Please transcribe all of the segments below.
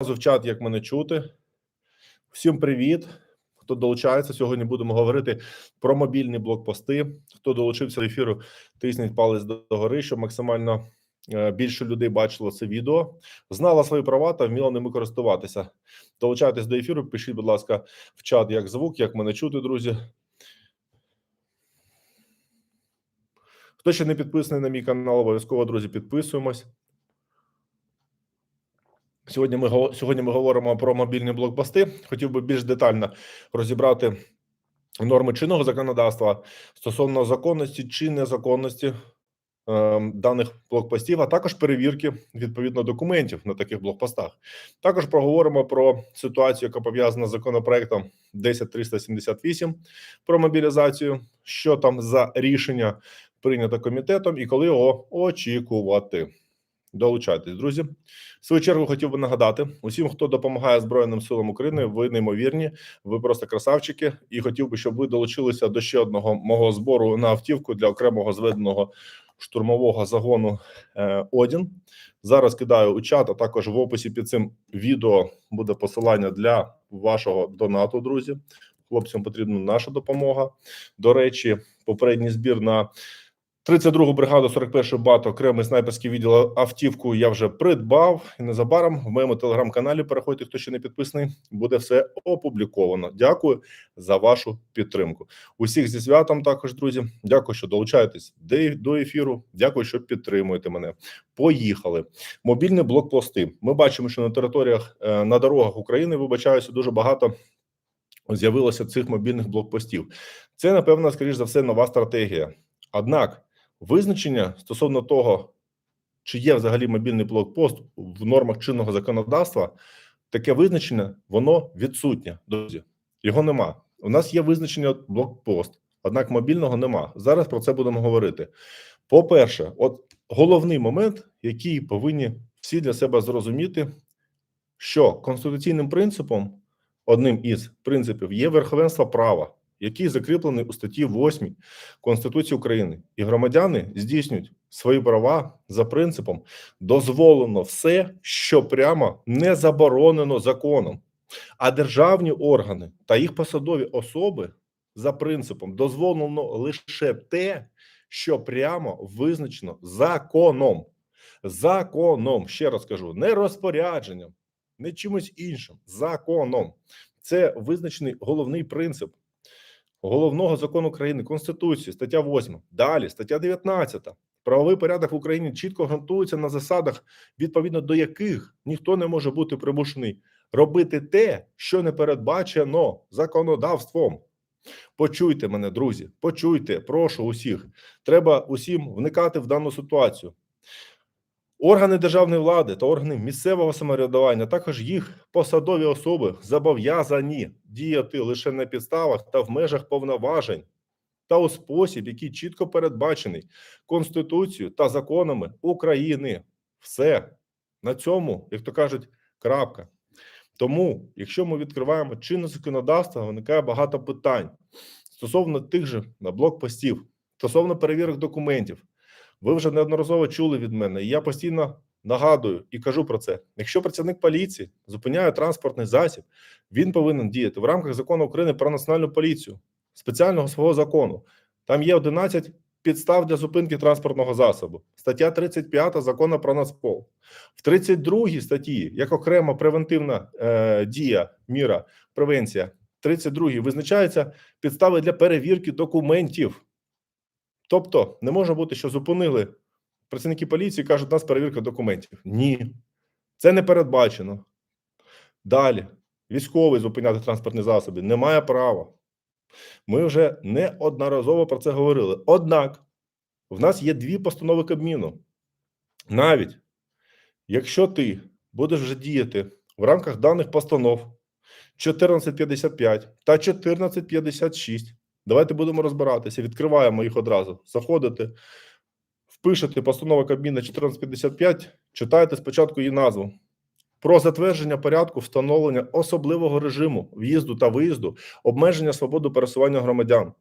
в чат, як мене чути. Всім привіт. Хто долучається? Сьогодні будемо говорити про мобільні блокпости. Хто долучився до ефіру, тисніть палець догори, щоб максимально е, більше людей бачило це відео, знала свої права та вміла ними користуватися. Долучайтесь до ефіру, пишіть, будь ласка, в чат як звук, як мене чути, друзі. Хто ще не підписаний на мій канал, обов'язково, друзі, підписуємось. Сьогодні ми сьогодні ми говоримо про мобільні блокпости. Хотів би більш детально розібрати норми чинного законодавства стосовно законності чи незаконності е, даних блокпостів, а також перевірки відповідно документів на таких блокпостах. Також проговоримо про ситуацію, яка пов'язана з законопроектом 10378 про мобілізацію, що там за рішення прийнято комітетом і коли його очікувати. Долучайтесь, друзі. В свою чергу хотів би нагадати усім, хто допомагає Збройним силам України. Ви неймовірні, ви просто красавчики. І хотів би, щоб ви долучилися до ще одного мого збору на автівку для окремого зведеного штурмового загону е, Одін. Зараз кидаю у чат, а також в описі під цим відео буде посилання для вашого донату. Друзі, хлопцям потрібна наша допомога. До речі, попередній збір на 32-гу бригаду 41-ї БАТ, окремий снайперський відділ автівку я вже придбав. І незабаром в моєму телеграм-каналі переходьте, хто ще не підписаний, буде все опубліковано. Дякую за вашу підтримку. Усіх зі святом також, друзі. Дякую, що долучаєтесь до- до ефіру. Дякую, що підтримуєте мене. Поїхали. Мобільні блокпости. Ми бачимо, що на територіях е, на дорогах України вибачаюся дуже багато. З'явилося цих мобільних блокпостів. Це напевно, скоріш за все, нова стратегія. Однак визначення стосовно того, чи є взагалі мобільний блокпост в нормах чинного законодавства, таке визначення воно відсутнє. Друзі, його нема. У нас є визначення блокпост, однак мобільного нема. Зараз про це будемо говорити. По-перше, от головний момент, який повинні всі для себе зрозуміти, що конституційним принципом, одним із принципів, є верховенство права, який закріплений у статті 8 Конституції України, і громадяни здійснюють свої права за принципом дозволено все, що прямо не заборонено законом. А державні органи та їх посадові особи за принципом дозволено лише те, що прямо визначено законом. Законом, ще раз кажу, не розпорядженням, не чимось іншим. Законом. Це визначений головний принцип головного закону України, Конституції, стаття 8. Далі, стаття 19. Правовий порядок в Україні чітко гарантується на засадах, відповідно до яких ніхто не може бути примушений робити те, що не передбачено законодавством. Почуйте мене, друзі, почуйте, прошу усіх. Треба усім вникати в дану ситуацію. Органи державної влади та органи місцевого самоврядування, також їх посадові особи зобов'язані діяти лише на підставах та в межах повноважень та у спосіб, який чітко передбачений Конституцією та законами України. Все на цьому, як то кажуть, крапка. Тому, якщо ми відкриваємо чинне законодавство, виникає багато питань стосовно тих же блокпостів, стосовно перевірок документів. Ви вже неодноразово чули від мене, і я постійно нагадую і кажу про це. Якщо працівник поліції зупиняє транспортний засіб, він повинен діяти в рамках закону України про національну поліцію, спеціального свого закону. Там є 11 підстав для зупинки транспортного засобу. Стаття 35 закону про Нацпол. В 32 статті, як окрема превентивна е, дія, міра, превенція, 32 визначаються підстави для перевірки документів. Тобто не може бути, що зупинили працівники поліції, кажуть, у нас перевірка документів. Ні, це не передбачено. Далі, військовий зупиняти транспортні засоби не має права. Ми вже неодноразово про це говорили. Однак, в нас є дві постанови Кабміну. Навіть якщо ти будеш вже діяти в рамках даних постанов 1455 та 1456, давайте будемо розбиратися. Відкриваємо їх одразу. Заходите, впишете постанова Кабміна 1455, читайте спочатку її назву. Про затвердження порядку встановлення особливого режиму в'їзду та виїзду, обмеження свободи пересування громадян,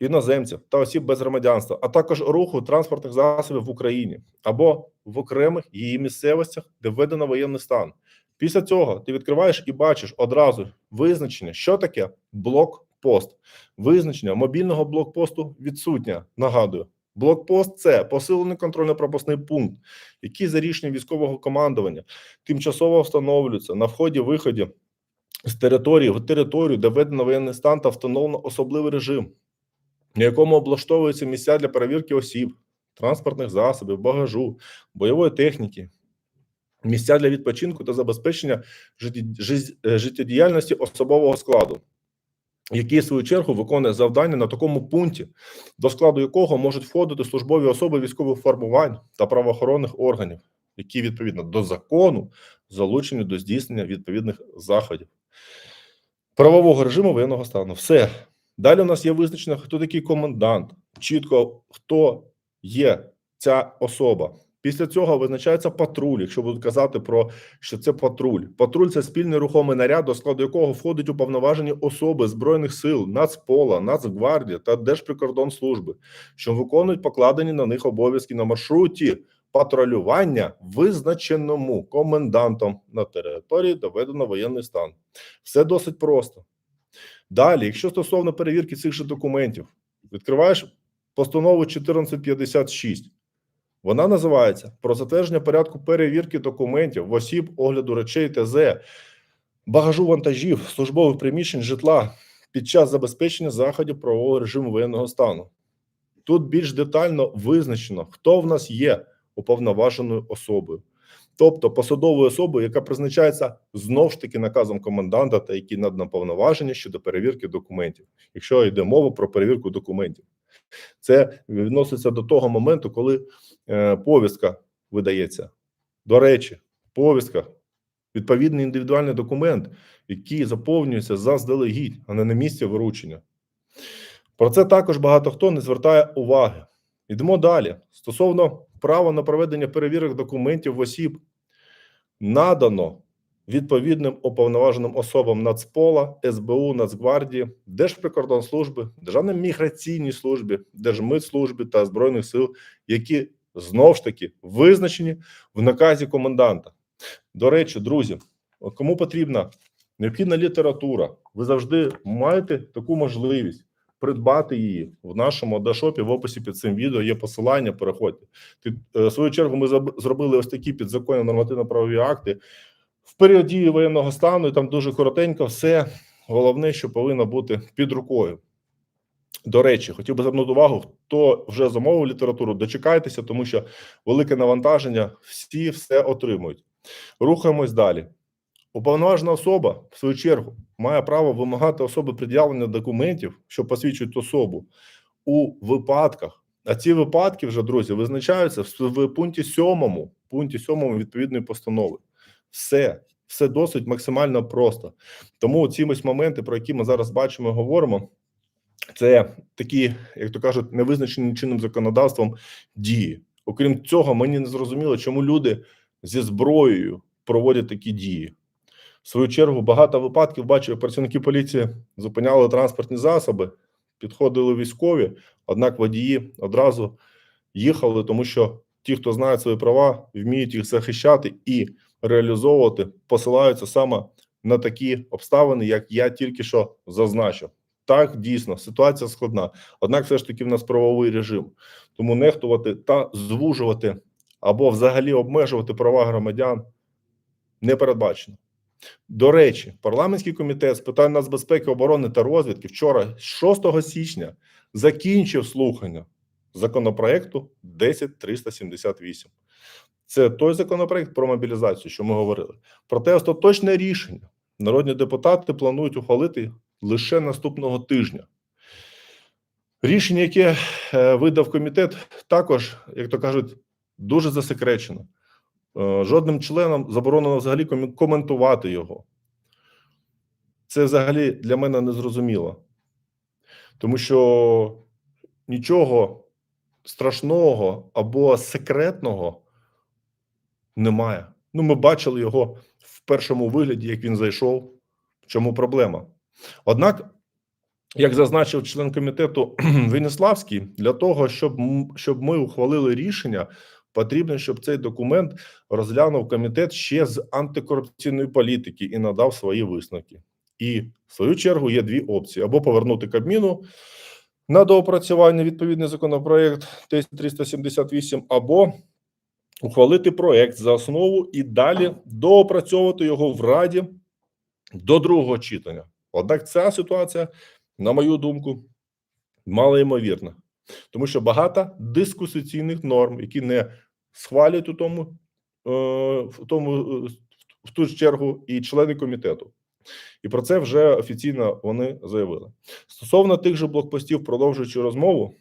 іноземців та осіб без громадянства, а також руху транспортних засобів в Україні або в окремих її місцевостях, де введено воєнний стан. Після цього ти відкриваєш і бачиш одразу визначення, що таке блокпост. Визначення мобільного блокпосту відсутнє. Нагадую, блокпост це посилений контрольно-пропускний пункт, який за рішенням військового командування тимчасово встановлюється на вході-виході з території в територію, де введено воєнний стан та встановлено особливий режим, на якому облаштовуються місця для перевірки осіб, транспортних засобів, багажу, бойової техніки, місця для відпочинку та забезпечення життєдіяльності особового складу, який в свою чергу виконує завдання на такому пункті, до складу якого можуть входити службові особи військових формувань та правоохоронних органів, які відповідно до закону залучені до здійснення відповідних заходів правового режиму воєнного стану. Все. Далі у нас є визначено, хто такий комендант, чітко хто є ця особа. Після цього визначається патруль, якщо будуть казати про що це патруль. Патруль це спільний рухомий наряд, до складу якого входить уповноважені особи збройних сил, Нацпола, Нацгвардія та Держприкордонслужби, що виконують покладені на них обов'язки на маршруті патрулювання, визначеному комендантом на території, доведено воєнний стан. Все досить просто. Далі, якщо стосовно перевірки цих же документів, відкриваєш постанову 1456. Вона називається про затвердження порядку перевірки документів в осіб, огляду речей ТЗ, багажу вантажів, службових приміщень, житла під час забезпечення заходів правового режиму воєнного стану. Тут більш детально визначено, хто в нас є уповноваженою особою, тобто посадовою особою, яка призначається знов ж таки наказом коменданта та які надано повноваження щодо перевірки документів, якщо йде мова про перевірку документів. Це відноситься до того моменту, коли е, повістка видається. До речі, повістка відповідний індивідуальний документ, який заповнюється заздалегідь, а не на місці виручення. Про це також багато хто не звертає уваги. Йдемо далі. Стосовно права на проведення перевірок документів в осіб, надано відповідним уповноваженим особам Нацпола, СБУ, Нацгвардії, Держприкордонслужби, Державної міграційній службі, Держмитслужбі та Збройних сил, які знов ж таки визначені в наказі коменданта. До речі, друзі, кому потрібна необхідна література, ви завжди маєте таку можливість придбати її в нашому дашопі. В описі під цим відео є посилання. Переходьте. Ти, е, в свою чергу, ми зробили ось такі підзаконні нормативно-правові акти в період дії воєнного стану. І там дуже коротенько все. Головне, що повинно бути під рукою. До речі, хотів би звернути увагу, хто вже замовив літературу, дочекайтеся, тому що велике навантаження, всі все отримують. Рухаємось далі. Уповноважена особа, в свою чергу, має право вимагати особи пред'явлення документів, що посвідчують особу у випадках. А ці випадки вже, друзі, визначаються в, пункті сьомому, пункті сьомому відповідної постанови. Все, все досить максимально просто. Тому ці ось моменти, про які ми зараз бачимо і говоримо, це такі, як то кажуть, невизначені чинним законодавством дії. Окрім цього, мені не зрозуміло, чому люди зі зброєю проводять такі дії. В свою чергу, багато випадків бачу, працівники поліції зупиняли транспортні засоби, підходили військові, однак водії одразу їхали, тому що ті, хто знає свої права, вміють їх захищати і реалізовувати, посилаються саме на такі обставини, як я тільки що зазначив. Так, дійсно, ситуація складна. Однак, все ж таки, в нас правовий режим. Тому нехтувати та звужувати або взагалі обмежувати права громадян не передбачено. До речі, парламентський комітет з питань нацбезпеки, оборони та розвідки вчора, 6 січня, закінчив слухання законопроекту 10378. Це той законопроект про мобілізацію, що ми говорили. Проте остаточне рішення народні депутати планують ухвалити лише наступного тижня. Рішення, яке е, видав комітет, також, як то кажуть, дуже засекречено. Е, Жодним членам заборонено взагалі коментувати його. Це взагалі для мене незрозуміло. Тому що нічого страшного або секретного немає. Ну, ми бачили його в першому вигляді, як він зайшов. В чому проблема? Однак, як зазначив член комітету Веніславський, для того, щоб, щоб ми ухвалили рішення, Потрібно, щоб цей документ розглянув комітет ще з антикорупційної політики і надав свої висновки. І в свою чергу є дві опції: або повернути Кабміну на доопрацювання відповідний законопроект 10378, або ухвалити проект за основу і далі доопрацьовувати його в Раді до другого читання. Однак ця ситуація, на мою думку, малоймовірна, тому що багато дискусиційних норм, які не схвалюють у тому, е, в тому е, в ту ж чергу і члени комітету. І про це вже офіційно вони заявили. Стосовно тих же блокпостів, продовжуючи розмову,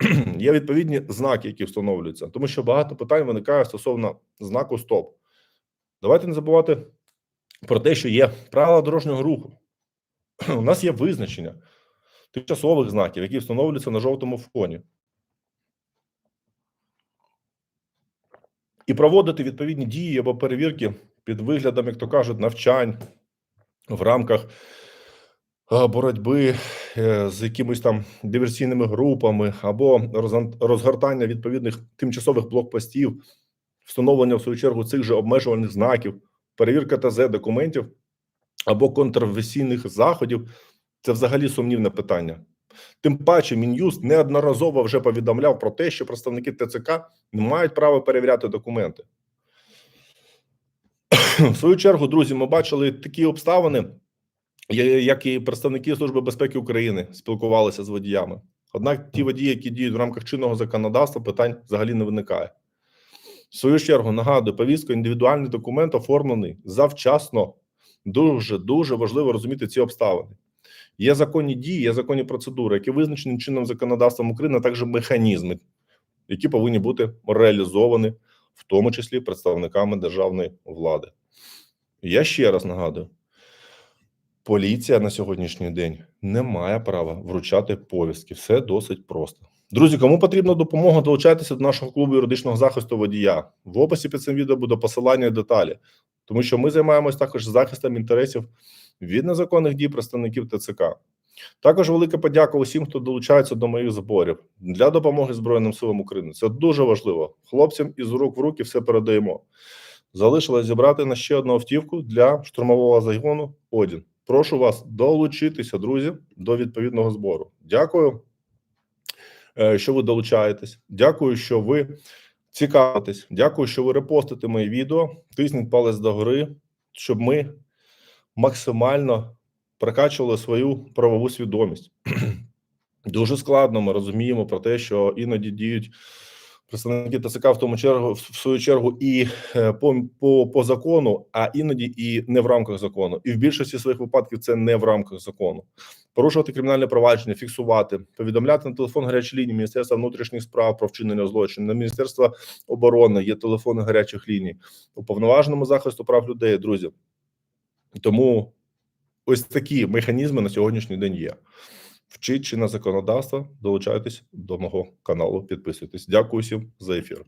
є відповідні знаки, які встановлюються, тому що багато питань виникає стосовно знаку СТОП. Давайте не забувати про те, що є правила дорожнього руху. У нас є визначення тимчасових знаків, які встановлюються на жовтому фоні. І проводити відповідні дії або перевірки під виглядом, як то кажуть, навчань в рамках боротьби е, з якимись там диверсійними групами або розгортання відповідних тимчасових блокпостів, встановлення в свою чергу цих же обмежувальних знаків, перевірка ТЗ документів або контрверсійних заходів це взагалі сумнівне питання. Тим паче, Мін'юст неодноразово вже повідомляв про те, що представники ТЦК не мають права перевіряти документи. В свою чергу, друзі, ми бачили такі обставини, як і представники Служби безпеки України спілкувалися з водіями. Однак ті водії, які діють в рамках чинного законодавства, питань взагалі не виникає. В свою чергу нагадую, повістка індивідуальний документ оформлений завчасно. Дуже дуже важливо розуміти ці обставини. Є законні дії, є законні процедури, які визначені чинним законодавством України, а також механізми, які повинні бути реалізовані, в тому числі представниками державної влади. Я ще раз нагадую: поліція на сьогоднішній день не має права вручати повістки. Все досить просто. Друзі, кому потрібна допомога, долучайтеся до нашого клубу юридичного захисту водія. В описі під цим відео буде посилання і деталі, тому що ми займаємось також захистом інтересів від незаконних дій представників ТЦК. Також велика подяка усім, хто долучається до моїх зборів для допомоги Збройним силам України. Це дуже важливо. Хлопцям із рук в руки все передаємо. Залишилось зібрати на ще одну автівку для штурмового загону Одін. Прошу вас долучитися, друзі, до відповідного збору. Дякую, е, що ви долучаєтесь. Дякую, що ви цікавитесь. Дякую, що ви репостите мої відео. Тисніть палець догори, щоб ми максимально прокачували свою правову свідомість. Дуже складно. Ми розуміємо про те, що іноді діють представники ТЦК в тому чергу, в свою чергу, і е, по, по, по закону, а іноді і не в рамках закону. І в більшості своїх випадків це не в рамках закону. Порушувати кримінальне провадження, фіксувати, повідомляти на телефон гарячої лінії Міністерства внутрішніх справ про вчинення злочину, на Міністерства оборони є телефони гарячих ліній, уповноваженому захисту прав людей, друзі. Тому ось такі механізми на сьогоднішній день є. Вчіть чинне законодавство, долучайтесь до мого каналу, підписуйтесь. Дякую всім за ефір.